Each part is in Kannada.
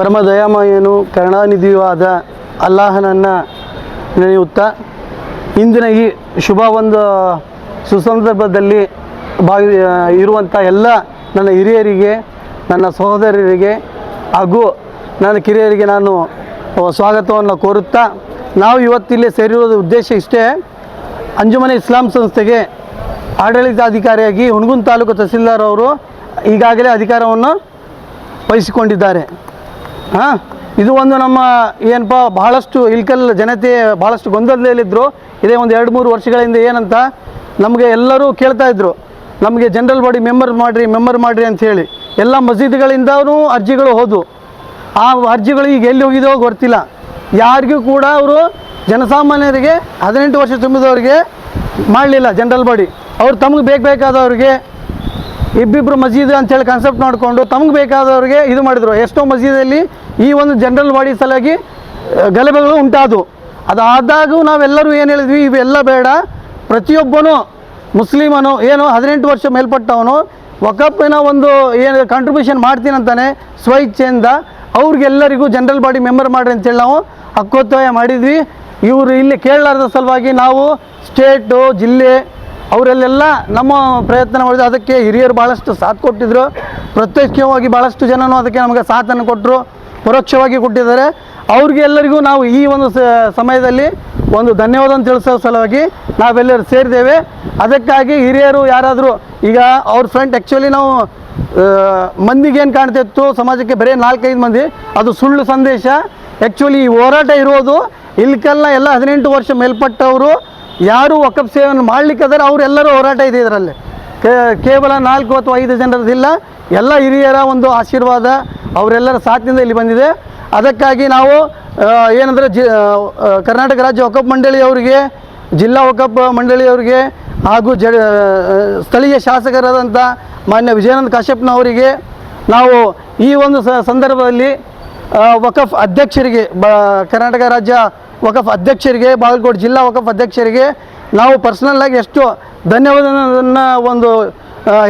ಪರಮ ದಯಾಮಯನು ಆದ ಅಲ್ಲಾಹನನ್ನು ನೆನೆಯುತ್ತಾ ಇಂದಿನ ಈ ಶುಭ ಒಂದು ಸುಸಂದರ್ಭದಲ್ಲಿ ಭಾಗ ಇರುವಂಥ ಎಲ್ಲ ನನ್ನ ಹಿರಿಯರಿಗೆ, ನನ್ನ ಸಹೋದರರಿಗೆ ಹಾಗೂ ನನ್ನ ಕಿರಿಯರಿಗೆ ನಾನು ಸ್ವಾಗತವನ್ನು ಕೋರುತ್ತಾ, ನಾವು ಇವತ್ತಿಲ್ಲಿ ಸೇರಿರೋದು ಉದ್ದೇಶ ಇಷ್ಟೇ, ಅಂಜುಮನೆ ಇಸ್ಲಾಂ ಸಂಸ್ಥೆಗೆ ಆಡಳಿತಾಧಿಕಾರಿಯಾಗಿ ಹುಣಗುನ್ ತಾಲೂಕು ತಹಸೀಲ್ದಾರ್ ಅವರು ಈಗಾಗಲೇ ಅಧಿಕಾರವನ್ನು ವಹಿಸಿಕೊಂಡಿದ್ದಾರೆ. ಹಾಂ, ಇದು ಒಂದು ನಮ್ಮ ಏನಪ್ಪ ಬಹಳಷ್ಟು ಇಲ್ಕಲ್ ಜನತೆ ಭಾಳಷ್ಟು ಗೊಂದಲದಲ್ಲಿದ್ದರು ಇದೇ ಒಂದು ಎರಡು ಮೂರು ವರ್ಷಗಳಿಂದ ಏನಂತ ನಮಗೆ ಎಲ್ಲರೂ ಕೇಳ್ತಾ ಇದ್ರು. ನಮಗೆ ಜನರಲ್ ಬಾಡಿ ಮೆಂಬರ್ ಮಾಡಿರಿ ಮೆಂಬರ್ ಮಾಡಿರಿ ಅಂತ ಹೇಳಿ. ಎಲ್ಲ ಮಸೀದಿಗಳಿಂದನೂ ಅರ್ಜಿಗಳು ಹೋದವು. ಆ ಅರ್ಜಿಗಳು ಈಗ ಎಲ್ಲಿ ಹೋಗಿದೋ ಗೊತ್ತಿಲ್ಲ. ಯಾರಿಗೂ ಕೂಡ ಅವರು ಜನಸಾಮಾನ್ಯರಿಗೆ ಹದಿನೆಂಟು ವರ್ಷ ತುಂಬಿದವರಿಗೆ ಮಾಡಲಿಲ್ಲ ಜನರಲ್ ಬಾಡಿ ಅವ್ರು ತಮಗೆ ಬೇಕು ಬೇಕಾದವ್ರಿಗೆ ಇಬ್ಬಿಬ್ರು ಮಸೀದ್ ಅಂತೇಳಿ ಕಾನ್ಸೆಪ್ಟ್ ಮಾಡಿಕೊಂಡು ತಮಗೆ ಬೇಕಾದವ್ರಿಗೆ ಇದು ಮಾಡಿದರು. ಎಷ್ಟೋ ಮಸೀದಲ್ಲಿ ಈ ಒಂದು ಜನರಲ್ ಬಾಡಿ ಸಲುವಾಗಿ ಗಲಭೆಗಳು ಉಂಟಾದವು ಅದಾದಾಗೂ ನಾವೆಲ್ಲರೂ ಏನು ಹೇಳಿದ್ವಿ, ಇವೆಲ್ಲ ಬೇಡ. ಪ್ರತಿಯೊಬ್ಬನು ಮುಸ್ಲಿಮನು, ಏನು ಹದಿನೆಂಟು ವರ್ಷ ಮೇಲ್ಪಟ್ಟವನು ಒಕಪ್ಪಿನ ಒಂದು ಏನು ಕಾಂಟ್ರಿಬ್ಯೂಷನ್ ಮಾಡ್ತೀನಂತಾನೆ ಸ್ವಇಚ್ಛೆಯಿಂದ ಅವ್ರಿಗೆಲ್ಲರಿಗೂ ಜನರಲ್ ಬಾಡಿ ಮೆಂಬರ್ ಮಾಡ್ರಿ ಅಂತೇಳಿ ನಾವು ಅಕ್ಕೊತ್ತಾಯ ಮಾಡಿದ್ವಿ. ಇವರು ಇಲ್ಲಿ ಕೇಳಲಾರ್ದ ಸಲುವಾಗಿ ನಾವು ಸ್ಟೇಟು ಜಿಲ್ಲೆ ಅವರಲ್ಲೆಲ್ಲ ನಮ್ಮ ಪ್ರಯತ್ನ ಮಾಡಿದ್ರು. ಅದಕ್ಕೆ ಹಿರಿಯರು ಭಾಳಷ್ಟು ಸಾಥ್ ಕೊಟ್ಟಿದ್ದರು ಪ್ರತ್ಯಕ್ಷವಾಗಿ ಭಾಳಷ್ಟು ಜನನು ಅದಕ್ಕೆ ನಮಗೆ ಸಾಥನ್ನು ಕೊಟ್ಟರು. ಪರೋಕ್ಷವಾಗಿ ಕೊಟ್ಟಿದ್ದಾರೆ. ಅವ್ರಿಗೆ ಎಲ್ಲರಿಗೂ ನಾವು ಈ ಒಂದು ಸಮಯದಲ್ಲಿ ಒಂದು ಧನ್ಯವಾದ ತಿಳಿಸೋ ಸಲುವಾಗಿ ನಾವೆಲ್ಲರೂ ಸೇರಿದ್ದೇವೆ. ಅದಕ್ಕಾಗಿ ಹಿರಿಯರು ಯಾರಾದರೂ ಈಗ ಅವ್ರ ಫ್ರೆಂಡ್ ಆ್ಯಕ್ಚುಲಿ ನಾವು ಮಂದಿಗೆ ಏನು ಕಾಣ್ತಿತ್ತು ಸಮಾಜಕ್ಕೆ ಬರೀ ನಾಲ್ಕೈದು ಮಂದಿ. ಅದು ಸುಳ್ಳು ಸಂದೇಶ. ಆ್ಯಕ್ಚುಲಿ ಈ ಹೋರಾಟ ಇರೋದು ಇಲ್ಲಿಕೆಲ್ಲ ಎಲ್ಲ ಹದಿನೆಂಟು ವರ್ಷ ಮೇಲ್ಪಟ್ಟವರು. ಯಾರು ವಕಫ್ ಸೇವೆಯನ್ನು ಮಾಡಲಿಕ್ಕಾದ್ರೆ ಅವರೆಲ್ಲರೂ ಹೋರಾಟ ಇದೆ ಇದರಲ್ಲಿ. ಕೇವಲ ನಾಲ್ಕು ಅಥವಾ ಐದು ಜನರದಿಲ್ಲ ಎಲ್ಲ ಹಿರಿಯರ ಒಂದು ಆಶೀರ್ವಾದ ಅವರೆಲ್ಲರ ಸಾಥ್ಯದಿಂದ ಇಲ್ಲಿ ಬಂದಿದೆ. ಅದಕ್ಕಾಗಿ ನಾವು ಏನಂದರೆ ಜಿ ಕರ್ನಾಟಕ ರಾಜ್ಯ ವಕಫ್ ಮಂಡಳಿಯವರಿಗೆ, ಜಿಲ್ಲಾ ವಕಫ್ ಮಂಡಳಿಯವರಿಗೆ ಹಾಗೂ ಜ ಸ್ಥಳೀಯ ಶಾಸಕರಾದಂಥ ಮಾನ್ಯ ವಿಜಯಾನಂದ ಕಾಶ್ಯಪ್ನವರಿಗೆ ನಾವು ಈ ಒಂದು ಸಂದರ್ಭದಲ್ಲಿ ವಕಫ್ ಅಧ್ಯಕ್ಷರಿಗೆ ಬ, ಕರ್ನಾಟಕ ರಾಜ್ಯ ವಕಫ್ ಅಧ್ಯಕ್ಷರಿಗೆ, ಬಾಗಲಕೋಟೆ ಜಿಲ್ಲಾ ವಕಫ್ ಅಧ್ಯಕ್ಷರಿಗೆ ನಾವು ಪರ್ಸ್ನಲ್ಲಾಗಿ ಎಷ್ಟು ಧನ್ಯವಾದವನ್ನು ಒಂದು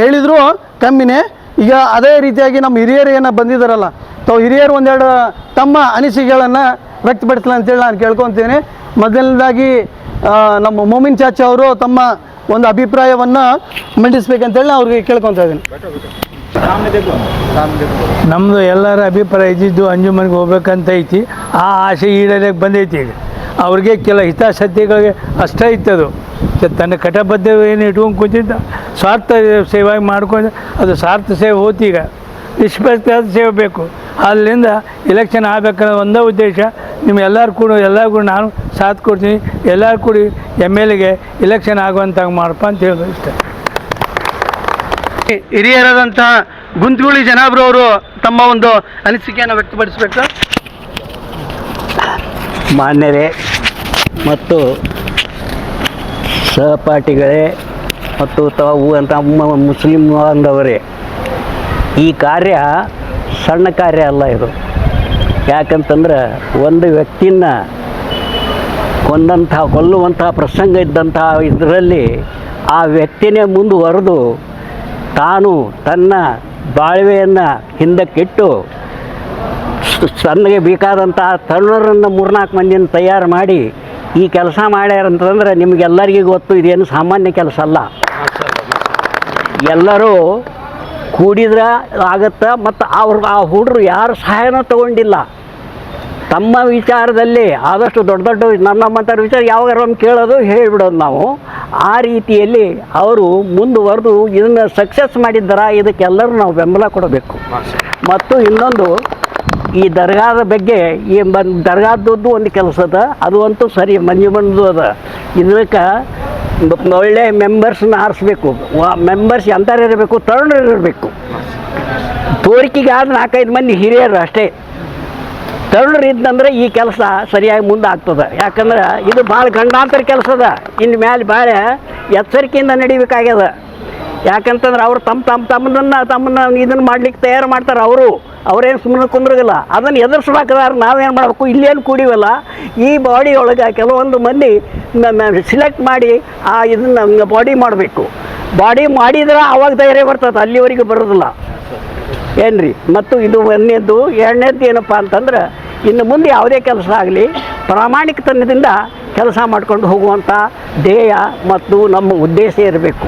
ಹೇಳಿದರೂ ಕಮ್ಮಿನೇ. ಈಗ ಅದೇ ರೀತಿಯಾಗಿ ನಮ್ಮ ಹಿರಿಯರು ಏನೋ ಬಂದಿದ್ದಾರಲ್ಲ, ತಾವು ಹಿರಿಯರು ಒಂದೆರಡು ತಮ್ಮ ಅನಿಸಿಕೆಗಳನ್ನು ವ್ಯಕ್ತಪಡಿಸಲ ಅಂತೇಳಿ ನಾನು ಕೇಳ್ಕೊತೀನಿ. ಮೊದಲನೇದಾಗಿ ನಮ್ಮ ಮೋಮಿನ್ ಚಾಚಾ ಅವರು ತಮ್ಮ ಒಂದು ಅಭಿಪ್ರಾಯವನ್ನು ಮಂಡಿಸ್ಬೇಕಂತೇಳಿ ಅವ್ರಿಗೆ ಕೇಳ್ಕೊತಾ ಇದ್ದೀನಿ. ನಮ್ಮದು ಎಲ್ಲರ ಅಭಿಪ್ರಾಯ ಇದ್ದಿದ್ದು ಅಂಜುಮನ್ಗೆ ಹೋಗ್ಬೇಕಂತ ಐತಿ. ಆ ಆಸೆ ಈಡೇರಕ್ಕೆ ಬಂದೈತಿ ಈಗ. ಅವ್ರಿಗೆ ಕೆಲ ಹಿತಾಸಕ್ತಿಗಳಿಗೆ ಅಷ್ಟೇ ಇತ್ತದು. ತನ್ನ ಕಟಬದ್ಧ ಏನು ಇಟ್ಕೊಂಡು ಕೂತಿದ್ದ. ಸ್ವಾರ್ಥ ಸೇವೆ ಮಾಡ್ಕೊಂಡು ಅದು ಸ್ವಾರ್ಥ ಸೇವೆ ಹೋತು ಈಗ. ನಿಷ್ಪಕ್ಷಪಾತ ಸೇವೆ ಬೇಕು. ಅಲ್ಲಿಂದ ಎಲೆಕ್ಷನ್ ಆಗಬೇಕನ್ನೋ ಒಂದೇ ಉದ್ದೇಶ. ನಿಮ್ಮ ಎಲ್ಲರೂ ಕೂಡ ಎಲ್ಲರೂ ಕೂಡ ನಾನು ಸಾಥ್ ಕೊಡ್ತೀನಿ. ಎಲ್ಲರೂ ಕೂಡಿ ಎಂ ಎಲ್ ಎಗೆ ಎಲೆಕ್ಷನ್ ಆಗುವಂತಾಗ ಮಾಡಪ್ಪ ಅಂತ ಹೇಳೋದು ಇಷ್ಟ. ಹಿರಿಯರಾದಂಥ ಗುಂತ್ಗುಳಿ ಜನಾಬ್ರವರು ತಮ್ಮ ಒಂದು ಅನಿಸಿಕೆಯನ್ನು ವ್ಯಕ್ತಪಡಿಸಬೇಕು. ಮಾನ್ಯರೇ ಮತ್ತು ಸಹಪಾಠಿಗಳೇ ಮತ್ತು ತಾವು ಅಂತ ಮುಸ್ಲಿಂ ಬಾಂಧವರೇ ಈ ಕಾರ್ಯ ಸಣ್ಣ ಕಾರ್ಯ ಅಲ್ಲ ಇದು. ಯಾಕಂತಂದ್ರೆ ಒಂದು ವ್ಯಕ್ತಿನ ಕೊಂದಂತಹ, ಕೊಲ್ಲುವಂತಹ ಪ್ರಸಂಗ ಇದ್ದಂತಹ ಇದರಲ್ಲಿ ಆ ವ್ಯಕ್ತಿನೇ ಮುಂದುವರೆದು ತಾನು ತನ್ನ ಬಾಳ್ವೆಯನ್ನು ಹಿಂದಕ್ಕಿಟ್ಟು ತನಗೆ ಬೇಕಾದಂತಹ ತರುಣರನ್ನು ಮೂರ್ನಾಲ್ಕು ಮಂದಿನ ತಯಾರು ಮಾಡಿ ಈ ಕೆಲಸ ಮಾಡ್ಯಾರ ಅಂತಂದ್ರೆ ನಿಮಗೆಲ್ಲರಿಗೂ ಗೊತ್ತು, ಇದೇನು ಸಾಮಾನ್ಯ ಕೆಲಸ ಅಲ್ಲ. ಎಲ್ಲರೂ ಕೂಡಿದ್ರೆ ಆಗತ್ತೆ, ಮತ್ತು ಅವ್ರ ಆ ಹುಡುಗರು ಯಾರು ಸಹಾಯನೂ ತಗೊಂಡಿಲ್ಲ. ತಮ್ಮ ವಿಚಾರದಲ್ಲಿ ಆದಷ್ಟು ದೊಡ್ಡ ದೊಡ್ಡ ನನ್ನ ನಮ್ಮಂಥವ್ರ ವಿಚಾರ ಯಾವಾಗ ಒಂದು ಕೇಳೋದು ಹೇಳಿಬಿಡೋದು ನಾವು. ಆ ರೀತಿಯಲ್ಲಿ ಅವರು ಮುಂದುವರೆದು ಇದನ್ನು ಸಕ್ಸಸ್ ಮಾಡಿದ್ದಾರ ಇದಕ್ಕೆಲ್ಲರೂ ನಾವು ಬೆಂಬಲ ಕೊಡಬೇಕು. ಮತ್ತು ಇನ್ನೊಂದು ಈ ದರ್ಗಾದ ಬಗ್ಗೆ ಈ ಬಂದು ದರ್ಗಾದದ್ದು ಒಂದು ಕೆಲಸ ಅದ, ಅದು ಅಂತೂ ಸರಿ ಮಂಜು ಬಂದು ಅದ. ಇದಕ್ಕೆ ಒಳ್ಳೆ ಮೆಂಬರ್ಸ್ನ ಆರಿಸ್ಬೇಕು. ಮೆಂಬರ್ಸ್ ಎಂಥವ್ರು ಇರಬೇಕು, ತರುಣರು ಇರಬೇಕು. ತೋರಿಕೆಗೆ ಆದ ನಾಲ್ಕೈದು ಮಂದಿ ಹಿರಿಯರು ಅಷ್ಟೇ. ತರುಣರು ಇದ್ದಂದ್ರೆ ಈ ಕೆಲಸ ಸರಿಯಾಗಿ ಮುಂದೆ ಆಗ್ತದೆ ಯಾಕಂದ್ರೆ ಇದು ಭಾಳ ಗಂಡಾಂತರ ಕೆಲಸ ಅದ. ಇನ್ನು ಮೇಲೆ ಭಾಳ ಎಚ್ಚರಿಕೆಯಿಂದ ನಡಿಬೇಕಾಗ್ಯದ. ಯಾಕಂತಂದ್ರೆ ಅವ್ರು ತಮ್ಮ ತಮ್ಮ ತಮ್ಮದನ್ನು ತಮ್ಮನ್ನ ಇದನ್ನು ಮಾಡ್ಲಿಕ್ಕೆ ತಯಾರು ಮಾಡ್ತಾರೆ ಅವರು. ಅವರೇನು ಸುಮ್ಮನೆ ಕುಂದ್ರಗಲ್ಲ ಅದನ್ನು ಎದುರಿಸ್ಬೇಕಾದ್ರೆ ನಾವೇನು ಮಾಡಬೇಕು? ಇಲ್ಲೇನು ಕೂಡಿವಲ್ಲ. ಈ ಬಾಡಿ ಒಳಗೆ ಕೆಲವೊಂದು ಮಂದಿ ಸಿಲೆಕ್ಟ್ ಮಾಡಿ ಆ ಇದನ್ನು ಬಾಡಿ ಮಾಡಬೇಕು. ಬಾಡಿ ಮಾಡಿದ್ರೆ ಅವಾಗ ಧೈರ್ಯ ಬರ್ತದೆ. ಅಲ್ಲಿವರೆಗೂ ಬರೋದಿಲ್ಲ. ಏನ್ರಿ? ಮತ್ತು ಇದು ಒಂದನೇದ್ದು ಎರಡನೇದ್ದು ಏನಪ್ಪ ಅಂತಂದ್ರೆ, ಇನ್ನು ಮುಂದೆ ಯಾವುದೇ ಕೆಲಸ ಆಗಲಿ, ಪ್ರಾಮಾಣಿಕತನದಿಂದ ಕೆಲಸ ಮಾಡ್ಕೊಂಡು ಹೋಗುವಂಥ ಧ್ಯೇಯ ಮತ್ತು ನಮ್ಮ ಉದ್ದೇಶ ಇರಬೇಕು.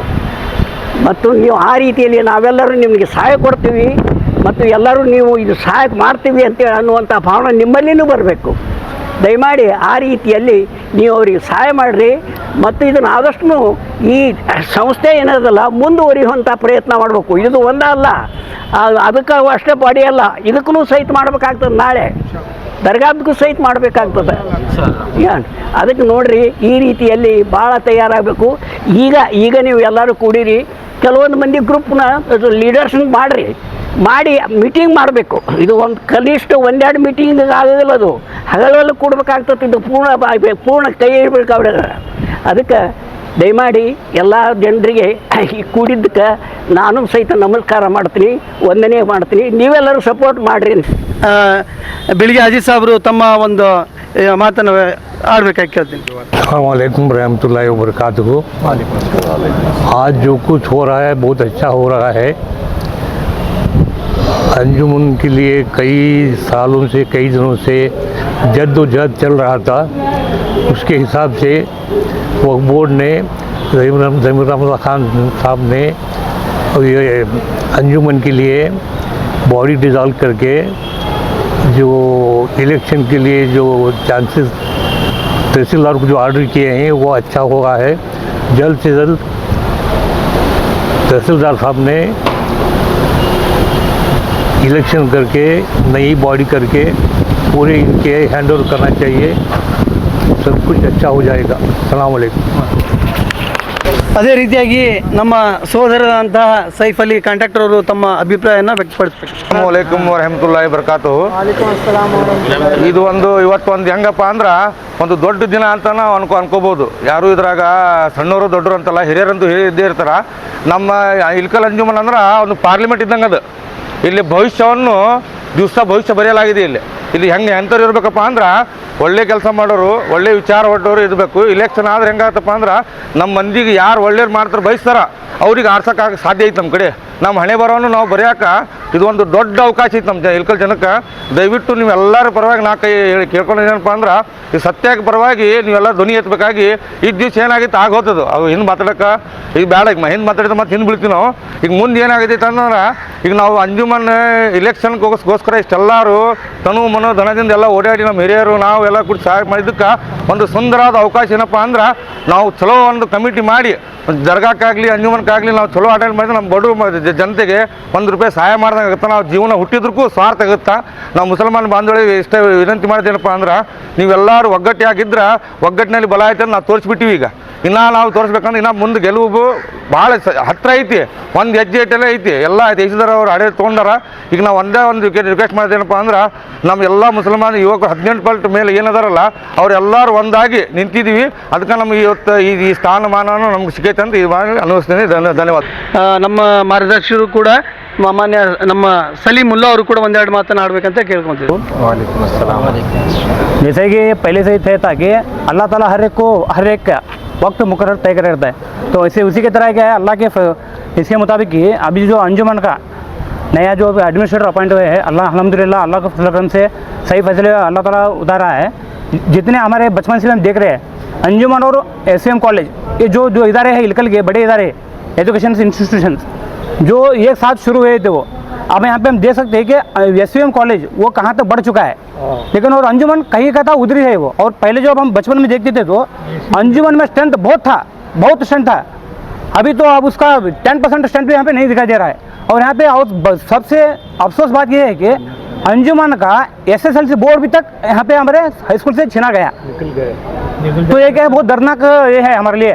ಮತ್ತು ನೀವು ಆ ರೀತಿಯಲ್ಲಿ ನಾವೆಲ್ಲರೂ ನಿಮಗೆ ಸಹಾಯ ಕೊಡ್ತೀವಿ, ಮತ್ತು ಎಲ್ಲರೂ ನೀವು ಇದು ಸಹಾಯ ಮಾಡ್ತೀವಿ ಅಂತೇಳಿ ಅನ್ನುವಂಥ ಭಾವನೆ ನಿಮ್ಮಲ್ಲಿನೂ ಬರಬೇಕು. ದಯಮಾಡಿ ಆ ರೀತಿಯಲ್ಲಿ ನೀವು ಅವರಿಗೆ ಸಹಾಯ ಮಾಡಿರಿ. ಮತ್ತು ಇದನ್ನು ಆದಷ್ಟು ಈ ಸಂಸ್ಥೆ ಏನದಲ್ಲ ಮುಂದುವರಿಯುವಂಥ ಪ್ರಯತ್ನ ಮಾಡಬೇಕು. ಇದು ಒಂದ ಅಲ್ಲ ಅದಕ್ಕೆ ಅಷ್ಟೇ ಬಾಡಿ ಅಲ್ಲ, ಇದಕ್ಕೂ ಸಹಿತ ಮಾಡಬೇಕಾಗ್ತದೆ ನಾಳೆ. ದರ್ಗಾದಕ್ಕೂ ಸಹಿತ ಮಾಡಬೇಕಾಗ್ತದೆ. ಅದಕ್ಕೆ ನೋಡಿರಿ, ಈ ರೀತಿಯಲ್ಲಿ ಭಾಳ ತಯಾರಾಗಬೇಕು. ಈಗ ಈಗ ನೀವು ಎಲ್ಲರೂ ಕೂಡಿರಿ. ಕೆಲವೊಂದು ಮಂದಿ ಗ್ರೂಪ್ನ ಲೀಡರ್ಸ್ ಮಾಡಿರಿ. ಮಾಡಿ ಮೀಟಿಂಗ್ ಮಾಡಬೇಕು ಇದು ಒಂದು ಕನಿಷ್ಠ ಒಂದೆರಡು ಮೀಟಿಂಗ್ ಆಗೋದಿಲ್ಲ ಅದು ಹಗಲೆಲ್ಲ ಕೂಡ್ಬೇಕಾಗ್ತದೆ ಇದು ಪೂರ್ಣ ಬಾ- ಪೂರ್ಣ ಕೈ ಇಡ್ಬೇಕು ಅವ್ರ ಅದಕ್ಕೆ ದಯಮಾಡಿ ಎಲ್ಲ ಜನರಿಗೆ ಈ ಕೂಡಿದ್ದಕ್ಕೆ ನಾನು ಸಹಿತ ನಮಸ್ಕಾರ ಮಾಡ್ತೀನಿ ವಂದನೆ ಮಾಡ್ತೀನಿ ನೀವೆಲ್ಲರೂ ಸಪೋರ್ಟ್ ಮಾಡಿರಿ ಆ, ಬೆಳಿಗ್ಗೆ ಅಜಿತ್ ಸಾಹೇಬರು ತಮ್ಮ ಒಂದು ಆ, ಮಾತನ್ನು ಆಡ್ಬೇಕಾಗಿ ಕೇಳ್ತೀನಿ वालेकुम रहमतुल्लाहि व बरकातहू आज जो कुछ हो रहा है बहुत अच्छा हो रहा है अंजुमन के लिए कई सालों से, कई दिनों से जद्दोजहद चल रहा था। उसके हिसाब से वक्फ बोर्ड ने जमीर अहमद खान साहब ने ये अंजुमन के लिए बॉडी डिज़ॉल्व करके जो इलेक्शन के लिए जो चांसेस तहसीलदार को जो ऑर्डर किए हैं, वो अच्छा हुआ है। जल्द से जल्द तहसीलदार साहब ने इलेक्शन करके नई बॉडी करके पूरे इनके हैंड ओवर करना चाहिए सब कुछ अच्छा हो जाएगा सलाम वालेकुम ಅದೇ ರೀತಿಯಾಗಿ ನಮ್ಮ ಸೋದರರಂತಹ ಸೈಫ್ ಅಲಿ ಕಾಂಟ್ರಾಕ್ಟರ್ ಅವರು ತಮ್ಮ ಅಭಿಪ್ರಾಯನ ವ್ಯಕ್ತಪಡಿಸ್ಬೇಕು ಅಲೈಕುಮ್ ವರಹಮತುಲ್ಲಾಹಿ ಬರ್ಕಾತು ಇದು ಒಂದು ಇವತ್ತು ಒಂದು ಹೆಂಗಪ್ಪ ಅಂದ್ರೆ ಒಂದು ದೊಡ್ಡ ದಿನ ಅಂತ ನಾವು ಅನ್ಕೋ ಅನ್ಕೋಬೋದು ಯಾರು ಇದ್ರಾಗ ಸಣ್ಣವರು ದೊಡ್ಡರು ಅಂತಲ್ಲ ಹಿರಿಯರಂತೂ ಹಿರಿಯ ಇದ್ದೇ ಇರ್ತಾರ ನಮ್ಮ ಇಲ್ಕಲ್ ಅಂಜುಮನ್ ಅಂದ್ರೆ ಒಂದು ಪಾರ್ಲಿಮೆಂಟ್ ಇದ್ದಂಗೆ ಅದು ಇಲ್ಲಿ ಭವಿಷ್ಯವನ್ನು ದಿವಸ ಭವಿಷ್ಯ ಬರೆಯಲಾಗಿದೆ ಇಲ್ಲಿ. ಇಲ್ಲಿ ಹೆಂಗೆ ಎಂಥವ್ರು ಇರಬೇಕಪ್ಪ ಅಂದ್ರೆ ಒಳ್ಳೆ ಕೆಲಸ ಮಾಡೋರು, ಒಳ್ಳೆ ವಿಚಾರ ಹೊಟ್ಟವರು ಇರಬೇಕು. ಇಲೆಕ್ಷನ್ ಆದ್ರೆ ಹೆಂಗಾಗತ್ತಪ್ಪ ಅಂದ್ರೆ ನಮ್ಮ ಮಂದಿಗೆ ಯಾರು ಒಳ್ಳೇದು ಮಾಡ್ತಾರೆ ಬಯಸ್ತಾರ, ಅವ್ರಿಗೆ ಆರ್ಸೋಕ್ಕಾಗ ಸಾಧ್ಯ ಐತೆ ನಮ್ಮ ಕಡೆ. ನಮ್ಮ ಹಣೆ ಬರೋನು ನಾವು ಬರೆಯೋಕೆ ಇದೊಂದು ದೊಡ್ಡ ಅವಕಾಶ ಐತೆ ನಮ್ಮ ಜ ಇಲ್ಕಲ್ ಜನಕ್ಕೆ. ದಯವಿಟ್ಟು ನೀವೆಲ್ಲರ ಪರವಾಗಿ ನಾ ಕೈ ಹೇಳಿ ಏನಪ್ಪ ಅಂದ್ರೆ, ಈ ಸತ್ಯಕ್ಕೆ ಪರವಾಗಿ ನೀವೆಲ್ಲ ಧ್ವನಿ ಎತ್ತಬೇಕಾಗಿ ಈ ದಿವ್ಸ ಏನಾಗೈತೆ ಆಗೋತದು ಅವು ಹಿಂದೆ ಮಾತಾಡೋಕೆ, ಈಗ ಬೇಡ ಈಗ ಹಿಂದೆ ಮಾತಾಡಿದ್ರೆ ಮತ್ತೆ ಹಿಂದೆ ಬೀಳ್ತೀವಿ ನಾವು. ಈಗ ಮುಂದೆ ಏನಾಗೈತೆ ಅಂದ್ರೆ, ಈಗ ನಾವು ಅಂಜುಮನ್ ಇಲೆಕ್ಷನ್ಗೋಸ್ಕರ ಇಷ್ಟೆಲ್ಲರೂ ತನು ಮನೋ ಧನದಿಂದ ಎಲ್ಲ ಓಡಾಡಿ ನಮ್ಮ ಹಿರಿಯರು ನಾವು ಎಲ್ಲ ಕೂಡ ಸಹಾಯ ಮಾಡಿದ್ದಕ್ಕೆ ಒಂದು ಸುಂದರವಾದ ಅವಕಾಶ ಏನಪ್ಪ ಅಂದ್ರೆ ನಾವು ಚಲೋ ಒಂದು ಕಮಿಟಿ ಮಾಡಿ ದರ್ಗಾಕ್ಕಾಗಲಿ ಅಂಜುಮನ್ಕಾಗಲಿ ನಾವು ಚಲೋ ಆಡಳಿತ ಮಾಡಿದ್ರೆ ನಮ್ಮ ಬಡವರು ಜನತೆಗೆ ಒಂದು ರೂಪಾಯಿ ಸಹಾಯ ಮಾಡ್ದಂಗೆ ನಾವು ಜೀವನ ಹುಟ್ಟಿದ್ರಕ್ಕೂ ಸ್ವಾರ್ಥ ಆಗುತ್ತಾ. ನಾವು ಮುಸಲ್ಮಾನ ಬಾಂಧವರಿಗೆ ಇಷ್ಟ ವಿನಂತಿ ಮಾಡೋದೇನಪ್ಪ ಅಂದ್ರೆ ನೀವೆಲ್ಲರೂ ಒಗ್ಗಟ್ಟಿಯಾಗಿದ್ರೆ ಒಗ್ಗಟ್ಟಿನಲ್ಲಿ ಬಲ ಆಯ್ತು ನಾವು ತೋರಿಸ್ಬಿಟ್ಟಿವಿ ಈಗ. ಇನ್ನು ನಾವು ತೋರಿಸ್ಬೇಕಂದ್ರೆ ಇನ್ನು ಮುಂದೆ ಗೆಲುವು ಭಾಳ ಸ- ಹತ್ರ ಐತಿ ಒಂದು ಹೆಜ್ಜೆ ಇಟ್ಟೆಲ್ಲ ಐತಿ ಎಲ್ಲ ದೇಶದವ್ರ ಅವ್ರು ಆಡಳಿತ ತೊಗೊಂಡಾರ ಈಗ ನಾವು ಒಂದೇ ಒಂದು ರಿಕ್ವೆಸ್ಟ್ ಮಾಡೋದೇನಪ್ಪ ಅಂದ್ರೆ ನಮ್ಮ ಎಲ್ಲ ಮುಸಲ್ಮಾನ ಯುವಕರು ಹದಿನೆಂಟು ಪಲ್ಟ್ ಮೇಲೆ ಏನದಾರಲ್ಲ ಅವರೆಲ್ಲರೂ ಒಂದಾಗಿ ನಿಂತಿದ್ದೀವಿ ಅದಕ್ಕೆ ನಮ್ಗೆ ಇವತ್ತು ಈ ಈ ಸ್ಥಾನಮಾನವನ್ನು ನಮ್ಗೆ ಸಿಕ್ಕೈತೆ ಅಂತ ಈ ಮಾಡಿ ಅನುಭವಿಸ್ತೀನಿ ಧನ್ಯ ಧನ್ಯವಾದ ಆ, ನಮ್ಮ ಮಾರ್ಗದರ್ಶಿರು ಕೂಡ ಮ- ಮಾನ್ಯ ನಮ್ಮ ಸಲೀಂ ಮುಲ್ಲಾ ಅವರು ಕೂಡ ಒಂದೆರಡು ಮಾತನಾಡ್ಬೇಕಂತ ಕೇಳ್ಕೊಂತೀವಿ जैसे कि पहले से ही तय था कि अल्लाह ताला हर एक को हर एक का वक्त मुकर तय कर रहता है। तो ऐसे उसी की तरह क्या है, अल्लाह के इसके मुताबिक ही अभी जो अंजुमन का नया जो एडमिनिस्ट्रेटर अपॉइंट हुए हैं, अल्लाह अलहमदिल्ला अल्लाह के फजल करम से सही फैसले अल्लाह ताला उतारा है। जितने हमारे बचपन से हम देख रहे हैं, अंजुमन और एस कॉलेज ये जो जो इदारे हैं, इलकल के बड़े इदारे एजुकेशन इंस्टीट्यूशन जो एक साथ शुरू हुए थे वो अब यहाँ पे हम देख सकते हैं कि एस कॉलेज वो कहाँ तक बढ़ चुका है। लेकिन और अंजुमन कहीं का था उधर ही है वो। और पहले जो अब हम बचपन में देखते थे तो अंजुमन में स्ट्रेंथ बहुत था बहुत स्ट्रेंथ था। अभी तो अब उसका टेन परसेंट स्ट्रेंथ भी यहाँ पे नहीं दिखाई दे रहा है। और यहाँ पे और सबसे अफसोस बात यह है कि अंजुमन का एसएसएलसी बोर्ड भी तक यहाँ पे हमारे हाई स्कूल से छिना गया। तो ये क्या है बहुत दर्दनाक ये है हमारे लिए।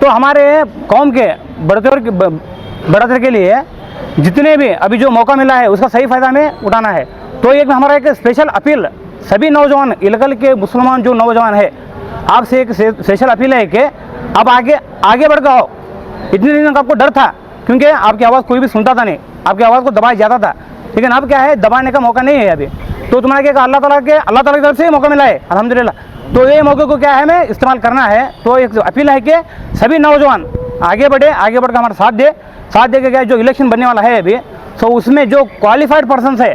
तो हमारे कौम के बढ़ोतरी के के लिए जितने भी अभी जो मौका मिला है, उसका सही फ़ायदा हमें उठाना है। तो एक हमारा एक स्पेशल अपील सभी नौजवान, इलगल के मुसलमान जो नौजवान है, आपसे एक स्पेशल अपील है कि आप आगे आगे बढ़ गए इतने दिन तक आपको डर था, क्योंकि आपकी आवाज़ कोई भी सुनता था नहीं। आपकी आवाज़ को दबाया जाता था। लेकिन अब क्या है, दबाने का मौका नहीं है अभी। तो तुम्हारा क्या अल्लाह ताला के अल्लाह ताला की तरफ़ से मौका मिला है, अल्हम्दुलिल्लाह। तो ये मौके को क्या है हमें इस्तेमाल करना है। तो एक अपील है कि सभी नौजवान आगे बढ़े आगे बढ़कर हमारा साथ दे साथ दे के क्या है, जो इलेक्शन बनने वाला है अभी तो उसमें जो क्वालिफाइड पर्सन है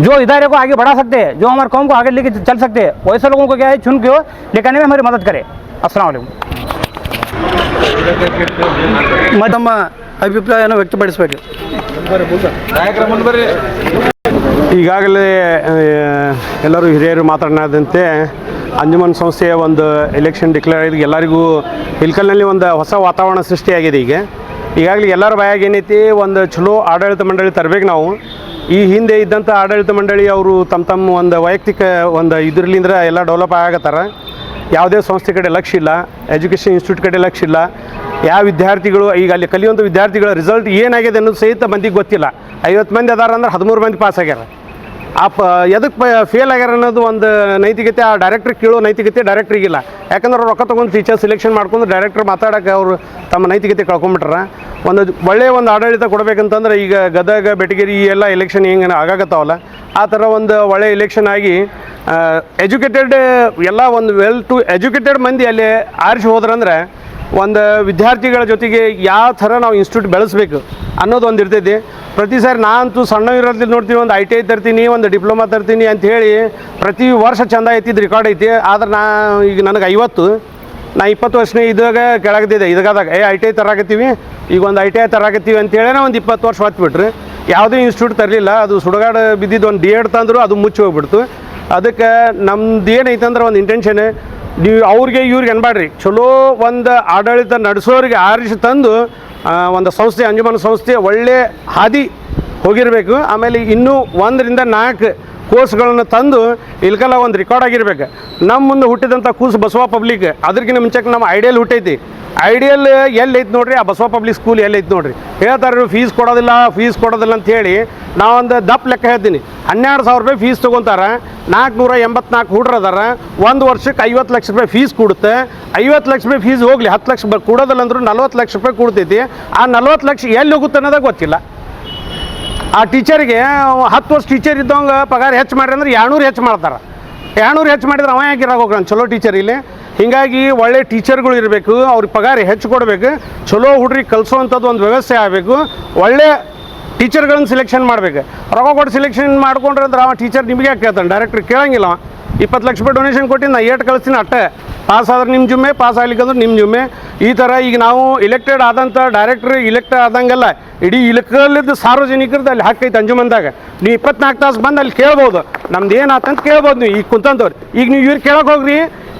जो इदारे को आगे बढ़ा सकते हैं जो हमारे कौम को आगे लेके चल सकते हैं वैसे लोगों को क्या है चुन के हो लेकर आने में हमारी मदद करें अस्सलाम वालेकुम ಮತ್ತು ನಮ್ಮ ಅಭಿಪ್ರಾಯನ ವ್ಯಕ್ತಪಡಿಸಬೇಕು ಈಗಾಗಲೇ ಎಲ್ಲರೂ ಹಿರಿಯರು ಮಾತನಾಡಿದಂತೆ ಅಂಜುಮನ್ ಸಂಸ್ಥೆಯ ಒಂದು ಎಲೆಕ್ಷನ್ ಡಿಕ್ಲೇರ್ ಆಗಿದೆ. ಎಲ್ಲರಿಗೂ ಇಲ್ಕಲ್ನಲ್ಲಿ ಒಂದು ಹೊಸ ವಾತಾವರಣ ಸೃಷ್ಟಿಯಾಗಿದೆ ಈಗ. ಈಗಾಗಲೇ ಎಲ್ಲರ ಬಾಯಾಗಿ ಏನೈತಿ, ಒಂದು ಚಲೋ ಆಡಳಿತ ಮಂಡಳಿ ತರಬೇಕು ನಾವು. ಈ ಹಿಂದೆ ಇದ್ದಂಥ ಆಡಳಿತ ಮಂಡಳಿ ಅವರು ತಮ್ಮ ತಮ್ಮ ಒಂದು ವೈಯಕ್ತಿಕ ಒಂದು ಇದರಲ್ಲಿಂದ ಎಲ್ಲ ಡೆವಲಪ್ ಆಗತ್ತಾರ. ಯಾವುದೇ ಸಂಸ್ಥೆ ಕಡೆ ಲಕ್ಷ್ಯ ಇಲ್ಲ ಎಜುಕೇಷನ್ ಇನ್ಸ್ಟಿಟ್ಯೂಟ್ ಕಡೆ ಲಕ್ಷ್ಯ ಇಲ್ಲ. ಯಾವ ವಿದ್ಯಾರ್ಥಿಗಳು, ಈಗ ಅಲ್ಲಿ ಕಲಿಯುವಂಥ ವಿದ್ಯಾರ್ಥಿಗಳ ರಿಸಲ್ಟ್ ಏನಾಗಿದೆ ಅನ್ನೋದು ಸಹಿತ ಮಂದಿಗೆ ಗೊತ್ತಿಲ್ಲ. ಐವತ್ತು ಮಂದಿ ಅದಾರ ಅಂದ್ರೆ ಹದಿಮೂರು ಮಂದಿ ಪಾಸ್ ಆಗ್ಯಾರ. ಆ ಪ ಎದಕ್ಕೆ ಫೇಲ್ ಆಗ್ಯಾರ ಅನ್ನೋದು ಒಂದು ನೈತಿಕತೆ, ಆ ಡೈರೆಕ್ಟ್ರಿಗೆ ಕೇಳೋ ನೈತಿಕತೆ ಡೈರೆಕ್ಟ್ರಿಗಿಲ್ಲ ಯಾಕಂದ್ರೆ ರೊಕ್ಕ ತೊಗೊಂಡು ಟೀಚರ್ ಸೆಲೆಕ್ಷನ್ ಮಾಡ್ಕೊಂಡು ಡೈರೆಕ್ಟ್ರ್ ಮಾತಾಡೋಕೆ ಅವರು ತಮ್ಮ ನೈತಿಕತೆ ಕಳ್ಕೊಂಬಿಟ್ರ. ಒಂದು ಒಳ್ಳೆಯ ಒಂದು ಆಡಳಿತ ಕೊಡಬೇಕಂತಂದ್ರೆ ಈಗ ಗದಗ, ಬೆಟಗೇರಿ ಈ ಎಲ್ಲ ಎಲೆಕ್ಷನ್ ಹೆಂಗೆ ಆಗಾಗತ್ತಾವಲ್ಲ ಆ ಥರ ಒಂದು ಒಳ್ಳೆಯ ಎಲೆಕ್ಷನ್ ಆಗಿ ಎಜುಕೇಟೆಡ್ ಎಲ್ಲ ಒಂದು ವೆಲ್ ಟು ಎಜುಕೇಟೆಡ್ ಮಂದಿ ಅಲ್ಲಿ ಆರಿಸಿ ಹೋದ್ರಂದ್ರೆ ಒಂದು ವಿದ್ಯಾರ್ಥಿಗಳ ಜೊತೆಗೆ ಯಾವ ಥರ ನಾವು ಇನ್ಸ್ಟಿಟ್ಯೂಟ್ ಬೆಳೆಸ್ಬೇಕು ಅನ್ನೋದು ಒಂದು ಇರ್ತೈತಿ. ಪ್ರತಿ ಸಾರಿ ನಾನಂತೂ ಸಣ್ಣ ಇರೋದ್ರಲ್ಲಿ ನೋಡ್ತೀನಿ, ಒಂದು ಐ ಟಿ ಐ ತರ್ತೀನಿ, ಒಂದು ಡಿಪ್ಲೊಮಾ ತರ್ತೀನಿ ಅಂತ ಹೇಳಿ ಪ್ರತಿ ವರ್ಷ ಚಂದ ಐತಿದ್ದು ರೆಕಾರ್ಡ್ ಐತಿ. ಆದ್ರೆ ನಾ ಈಗ ನನಗೆ ಐವತ್ತು, ನಾ ಇಪ್ಪತ್ತು ವರ್ಷನೇ ಇದಾಗ ಕೆಳಗದಿದೆ ಇದಾಗ ಏ ಐ ಟಿ ಐ ತರಾಕತ್ತೀವಿ, ಈಗ ಒಂದು ಐ ಟಿ ಐ ತರಾಕತ್ತೀವಿ ಅಂತೇಳಿ ಒಂದು ಇಪ್ಪತ್ತು ವರ್ಷ ಹೊತ್ಬಿಟ್ರಿ ಯಾವುದೇ ಇನ್ಸ್ಟಿಟ್ಯೂಟ್ ತರಲಿಲ್ಲ, ಅದು ಸುಡಗಾಡ ಬಿದ್ದಿದ್ದು ಒಂದು ಡಿ ಎಡ್ ತಂದರೂ, ಅದು ಮುಚ್ಚಿ ಹೋಗ್ಬಿಡ್ತು. ಅದಕ್ಕೆ ನಮ್ದು ಏನೈತಂದ್ರೆ ಒಂದು ಇಂಟೆನ್ಷನ್ ನೀವು ಅವ್ರಿಗೆ, ಇವ್ರಿಗೆ ಅನ್ಬೇಡ್ರಿ ಚಲೋ ಒಂದು ಆಡಳಿತ ನಡೆಸೋರಿಗೆ ಆರಿಸಿ ತಂದು ಒಂದು ಸಂಸ್ಥೆ, ಅಂಜುಮನ್ ಸಂಸ್ಥೆ ಒಳ್ಳೆ ಹಾದಿ ಹೋಗಿರಬೇಕು. ಆಮೇಲೆ ಇನ್ನೂ ಒಂದರಿಂದ ನಾಲ್ಕು ಕೋರ್ಸ್ಗಳನ್ನು ತಂದು ಇಲ್ಕಲ್ಲ ಒಂದು ರೆಕಾರ್ಡ್ ಆಗಿರ್ಬೇಕು. ನಮ್ಮ ಮುಂದೆ ಹುಟ್ಟಿದಂಥ ಕೂಸು ಬಸವ ಪಬ್ಲಿಕ್ ಅದಕ್ಕಿಂತ ಮುಂಚೆಗೆ ನಮ್ಮ ಐಡಿಯಲ್ ಹುಟ್ಟೈತಿ. ಐಡಿಯಲ್ ಎಲ್ಲಿ ಐತೆ ನೋಡ್ರಿ, ಆ ಬಸವ ಪಬ್ಲಿಕ್ ಸ್ಕೂಲ್ ಎಲ್ಲೈತಿ ನೋಡಿರಿ. ಹೇಳ್ತಾರೆ ಫೀಸ್ ಕೊಡೋದಿಲ್ಲ ಫೀಸ್ ಕೊಡೋದಿಲ್ಲ ಅಂತ ಹೇಳಿ ನಾವೊಂದು ದಪ್ಪ ಲೆಕ್ಕ ಹೇಳ್ತೀನಿ. ಹನ್ನೆರಡು ಸಾವಿರ ರೂಪಾಯಿ ಫೀಸ್ ತೊಗೊತಾರೆ ನಾಲ್ಕುನೂರ ಎಂಬತ್ನಾಲ್ಕು ಹುಡ್ರದಾರ ಒಂದು ವರ್ಷಕ್ಕೆ ಐವತ್ತು ಲಕ್ಷ ರೂಪಾಯಿ ಫೀಸ್ ಕೊಡುತ್ತೆ. ಐವತ್ತು ಲಕ್ಷ ರೂಪಾಯಿ ಫೀಸ್ ಹೋಗಲಿ, ಹತ್ತು ಲಕ್ಷ ಕೊಡೋದಿಲ್ಲ ಅಂದ್ರೂ ನಲ್ವತ್ತು ಲಕ್ಷ ರೂಪಾಯಿ ಕೊಡ್ತೈತಿ. ಆ ನಲ್ವತ್ತು ಲಕ್ಷ ಎಲ್ಲಿ ಹೋಗುತ್ತೆ ಅನ್ನೋದಾಗ ಗೊತ್ತಿಲ್ಲ. ಆ ಟೀಚರಿಗೆ ಹತ್ತು ವರ್ಷ ಟೀಚರ್ ಇದ್ದವಂಗೆ ಪಗಾರ ಹೆಚ್ಚು ಮಾಡ್ರಿ ಅಂದ್ರೆ ಎರಡ್ನೂರು ಹೆಚ್ಚು ಮಾಡ್ತಾರೆ. ಎರಡ್ನೂರು ಹೆಚ್ಚು ಮಾಡಿದ್ರೆ ಅವ ಯಾಕೆ ಇರಾಗ ಹೋಗ್ರಿ ಚಲೋ ಟೀಚರ್ ಇಲ್ಲಿ. ಹೀಗಾಗಿ ಒಳ್ಳೆ ಟೀಚರ್ಗಳು ಇರಬೇಕು, ಅವ್ರಿಗೆ ಪಗಾರ ಹೆಚ್ಚು ಕೊಡಬೇಕು, ಚಲೋ ಹುಡ್ರಿಗೆ ಕಲಿಸೋವಂಥದ್ದು ಒಂದು ವ್ಯವಸ್ಥೆ ಆಗಬೇಕು, ಒಳ್ಳೆ ಟೀಚರ್ಗಳನ್ನ ಸೆಲೆಕ್ಷನ್ ಮಾಡಬೇಕು. ರೊಕ್ಕ ಕೊಟ್ಟು ಸೆಲೆಕ್ಷನ್ ಮಾಡ್ಕೊಂಡ್ರೆ ಅಂದ್ರೆ ಅವ ಟೀಚರ್ ನಿಮಗೆ ಯಾಕೆ ಕೇಳ್ತಾನೆ? ಡೈರೆಕ್ಟ್ರ್ ಕೇಳಂಗಿಲ್ಲ ಇಪ್ಪತ್ತು ಲಕ್ಷ ರೂಪಾಯಿ ಡೊನೇಷನ್ ಕೊಟ್ಟು ನಾ ಏಟ್ ಕಳಿಸ್ತೀನಿ ಅಟ್ಟೆ. ಪಾಸ್ ಆದ್ರೆ ನಿಮ್ಮ ಜುಮ್ಮೆ ಪಾಸ್ ಆಗ್ಲಿಕ್ಕಂದ್ರೆ ನಿಮ್ಮ ಜುಮ್ಮೆ. ಈ ಥರ ಈಗ ನಾವು ಇಲೆಕ್ಟೆಡ್ ಆದಂಥ ಡೈರೆಕ್ಟ್ರ್ ಇಲೆಕ್ಟ್ ಆದಂಗೆಲ್ಲ ಇಡೀ ಇಲಕಲ್ಲಿದ್ದ ಸಾರ್ವಜನಿಕರದ್ದು ಅಲ್ಲಿ ಹಾಕೈತೆ ಅಂಜುಮಂದಾಗ ನೀವು ಇಪ್ಪತ್ನಾಲ್ಕು ತಾಸು ಬಂದು ಅಲ್ಲಿ ಕೇಳ್ಬೋದು. ನಮ್ದು ಏನಾತಂತ ಕೇಳ್ಬೋದು ನೀವು ಈಗ ಕುಂತಂತವ್ರು ಈಗ ನೀವು ಇವ್ರು ಕೇಳೋಕೆ ಹೋಗ್ರಿ.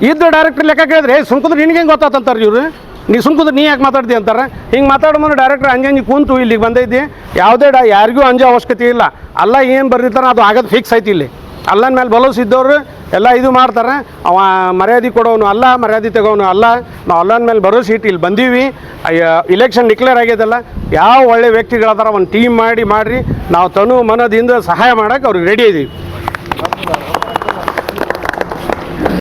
ಇದ್ದ ಡೈರೆಕ್ಟ್ರ್ ಲೆಕ್ಕ ಕೇಳಿದ್ರೆ "ಏ, ಸುಮ್ಕುದ್ರೆ ನಿನಗೆ ಹೆಂಗೆ ಗೊತ್ತಾತಂತಾರೆ ಇವರು? ನೀ ಸುಮ್ಕುದ್ರೆ ನೀ ಯಾಕೆ ಮಾತಾಡ್ತೀವಿ ಅಂತಾರೆ. ಹಿಂಗೆ ಮಾತಾಡೋ ಮುಂದೆ ಡೈರೆಕ್ಟ್ರ್ ಅಂಜಂಜಿ ಕುಂತು ಇಲ್ಲಿಗೆ ಬಂದೈತಿ. ಯಾವುದೇ ಡ ಯಾರಿಗೂ ಅಂಜೋ ಅವಶ್ಯಕತೆ ಇಲ್ಲ. ಅಲ್ಲ ಏನು ಬರ್ದಿರ್ತಾರೆ ಅದು ಆಗೋದು ಫಿಕ್ಸ್ ಐತಿ ಇಲ್ಲಿ. ಅಲ್ಲನ ಮೇಲೆ ಬಲೋಸ್ ಇದ್ದವ್ರು ಎಲ್ಲ ಇದು ಮಾಡ್ತಾರೆ. ಅವ ಮರ್ಯಾದೆ ಕೊಡೋನು ಅಲ್ಲ, ಮರ್ಯಾದೆ ತಗೋನು ಅಲ್ಲ. ನಾವು ಅಲ್ಲನ ಮೇಲೆ ಬರೋ ಸೀಟ್ ಇಲ್ಲಿ ಬಂದೀವಿ. ಇಲೆಕ್ಷನ್ ಡಿಕ್ಲೇರ್ ಆಗ್ಯದಲ್ಲ ಯಾವ ಒಳ್ಳೆ ವ್ಯಕ್ತಿಗಳದಾರ ಒಂದು ಟೀಮ್ ಮಾಡಿ, ಮಾಡಿರಿ. ನಾವು ತನು ಮನದಿಂದ ಸಹಾಯ ಮಾಡೋಕ್ಕೆ ಅವ್ರಿಗೆ ರೆಡಿ ಇದ್ದೀವಿ